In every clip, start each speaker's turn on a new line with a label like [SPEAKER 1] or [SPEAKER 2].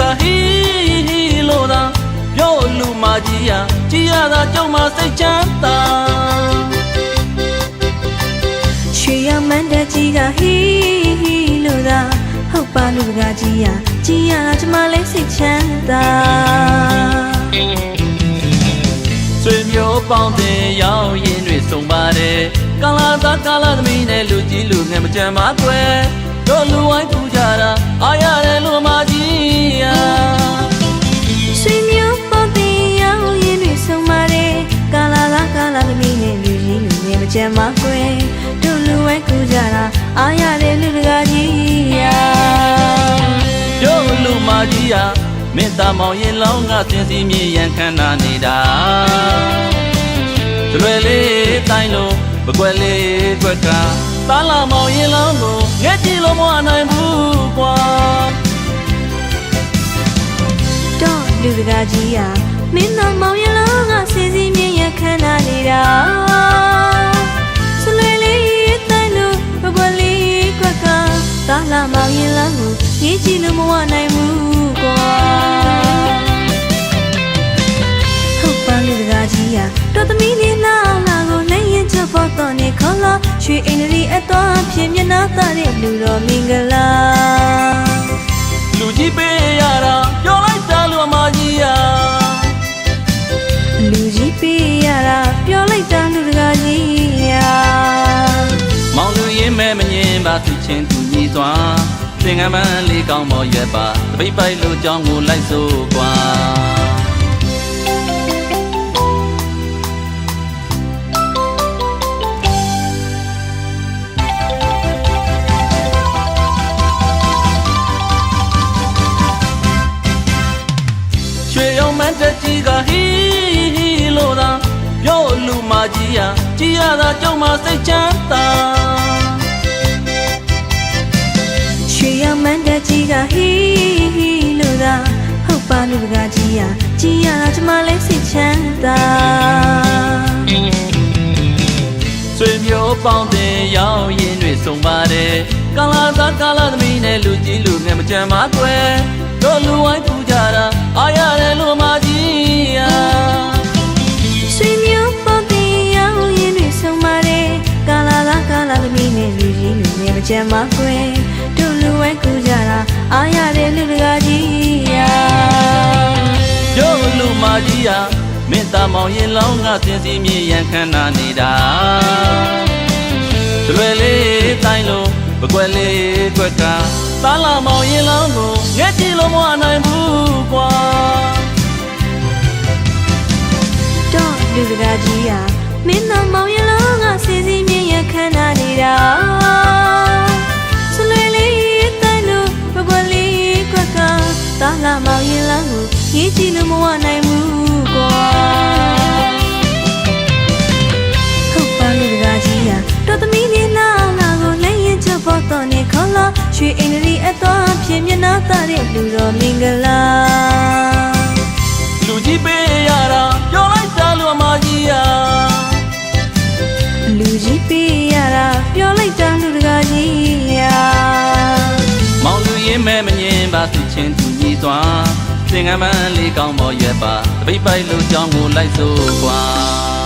[SPEAKER 1] တဲ့ကြီးကဟီဟီလို့သာပြောလူမကြီးရကြည်ရတာကြောင့်မစိတ်ချမ်းသာ
[SPEAKER 2] ရွှေရမန်းတဲ့ကြီးကဟီဟီလို့သာဟုတ်ပါလူတကားကြီးရကြီးရတာကျမလေးစိတ်ချမ်းသာ
[SPEAKER 1] ဆွေမျိုးပေါင်းတဲ့ရောက်ရင်တွေစုံပါတယ်ကာလာသားကာလာသမီးနဲ့လူကြီးလူငယ်မကြမ်းပါကွယ်တို့လူဝိုင်းကူကြတာအားရတယ်လူမကြီး
[SPEAKER 2] ကြီးလူငယ်မကြမ်းပါကွယ်တို့လူဝဲကူကြတာအားရတဲ့လူတကားကြီးရ
[SPEAKER 1] တို့လူမကြီးရမင်းသားမောင်ရင်လောင်းကစင်စီမြေရန်ခန္ဓာနေတာကျွယ်လေးတိုင်းလို့ပကွက်လေးကွက်ကတားလာမောင်ရင်လောင်းကိုငဲ့ကြည့်လို့မဝနိုင်ဘူးကွာ
[SPEAKER 2] တော့လူတကားကြီးရမင်းတော်မောင်ရလောကစီစီမြင်ရခန္ဓာနေတာ ကိုရေးကြည့်လို့မဝနိုင်ဘူးကွာဟုတ်ပါလူတကားကြီးရတော်သမီးလေးလာလာကိုလည်းရင်ချဖို့တော့နေခေါ်လာရွှေအိန္ဒြေအတော်ဖြစ်မျက်နှာသားတဲ့လူတော်မင်္ဂလာ
[SPEAKER 1] လူကြီးပေးရတာပြောလိုက်တာလူမကြီးရ
[SPEAKER 2] လူကြီးပေးရတာပြောလိုက်တာလူတကားကြီးရာ
[SPEAKER 1] မောင်လူရင်မဲမငင်ပါသူချင်းသူညီစွာ သင်္ကန်းမန်းလေးကောင်းမော်ရွက်ပါတပိတ်ပိုက်လူကြောင်းကိုလိုက်စို့ကွာရွှေရောင်မန်းတက်ကြီးကဟီဟီလို့သာပြောလူမကြီးရကြည်ရတာကြောင့်မစိတ်ချမ်းသာ
[SPEAKER 2] ဟီဟီလို့သာဟုတ်ပါလူတကားကြီးရာကြည်ရတာကျမလည်းစိတ်ချမ်းသာ
[SPEAKER 1] ဆွေမျိုးပေါင်းတဲ့ရောက်ရင်တွေစုံပါတယ်ကာလာသားကာလာသမီးနဲ့လူကြီးလူငယ်မကြမ်းပါကွယ်တို့လူဝိုင်းပူကြတာအားရတယ်လူမကြီးရ
[SPEAKER 2] ရွှေမျိုးပေါ်တင်ရောက်ရင်တွေဆုံးပါတယ်ကာလာကကာလာသမီးနဲ့လူကြီးလူငယ်မကြမ်းပါကွယ်တို့လူဝဲကူကြတာ အားရတဲ့လူတကားကြီးရာ
[SPEAKER 1] တို့လူမကြီးရမင်းသားမောင်ရင်လောင်းကစင်စီမြေရန်ခန္ဓာနေတာကျွယ်လေးတိုင်းလို့ပကွက်လေးကွက်ကတားလာမောင်ရင်လောင်းကိုငဲ့ကြည့်လို့မဝနိုင်ဘူးကွာ
[SPEAKER 2] တော့လူတကားကြီးရာမင်းတော်မောင်ရလောကစီစီမြင်ရခန္ဓာနေတာ လာမောင်ရလောကိုရေးကြည့်လို့မဝနိုင်ဘူးကွာဟုတ်ပါလူတကားကြီးရာတော်သမီးလေးလာလာကိုလည်းရင်ချဖို့တော့နေခေါ်လာရွှေအိန္ဒြေအတော်ဖြစ်မျက်နှာသားတဲ့လူတော်မင်္ဂလာ
[SPEAKER 1] လူ စွာသင်္ကန်းမန်းလေးကောင်းမော်ရွက်ပါတပိတ်ပိုက်လူကြောင်းကိုလိုက်စို့ကွာကျော်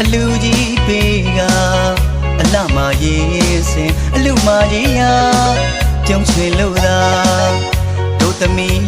[SPEAKER 2] အလူကြီး
[SPEAKER 1] ပေးကအ
[SPEAKER 3] လှမရေးစင်အလူမကြီးရာပြုံးချွေလို့သာတို့သမီး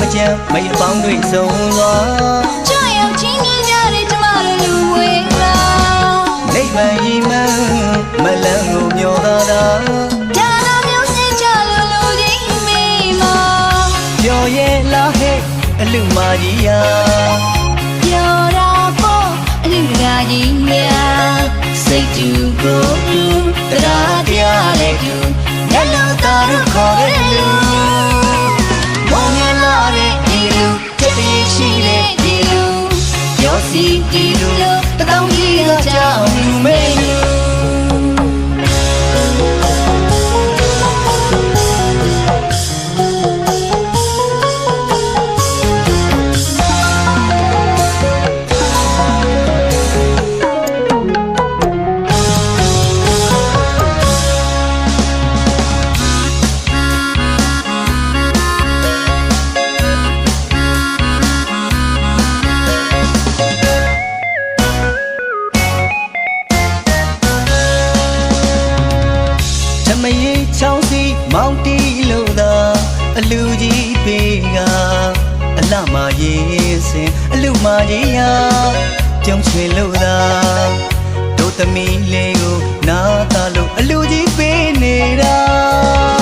[SPEAKER 4] မကြမ်း
[SPEAKER 3] မရပေါင်းတွေဆုံးသွား
[SPEAKER 4] ချောရောက်ချင်းမြင်ကြတဲ့ကျမတို့လူဝေးလာ
[SPEAKER 3] နိဗ္ဗာန်ရီမန်းမလန်းကိုမျောသာတာ
[SPEAKER 4] ဒါနာမျိုးစင်ချလို့လူကြီးမိမ
[SPEAKER 3] ပျော်ရဲ့လားဟဲ့အလူမကြီးရာ
[SPEAKER 4] ပြောတာပေါ့အလူတကာကြီးများစိတ်တူကိုလူတရားတ
[SPEAKER 3] ရား ပြုံးချွေလို့သာတို့သမီးလေးကိုနာတာလို့အလူကြီးပေးနေတာ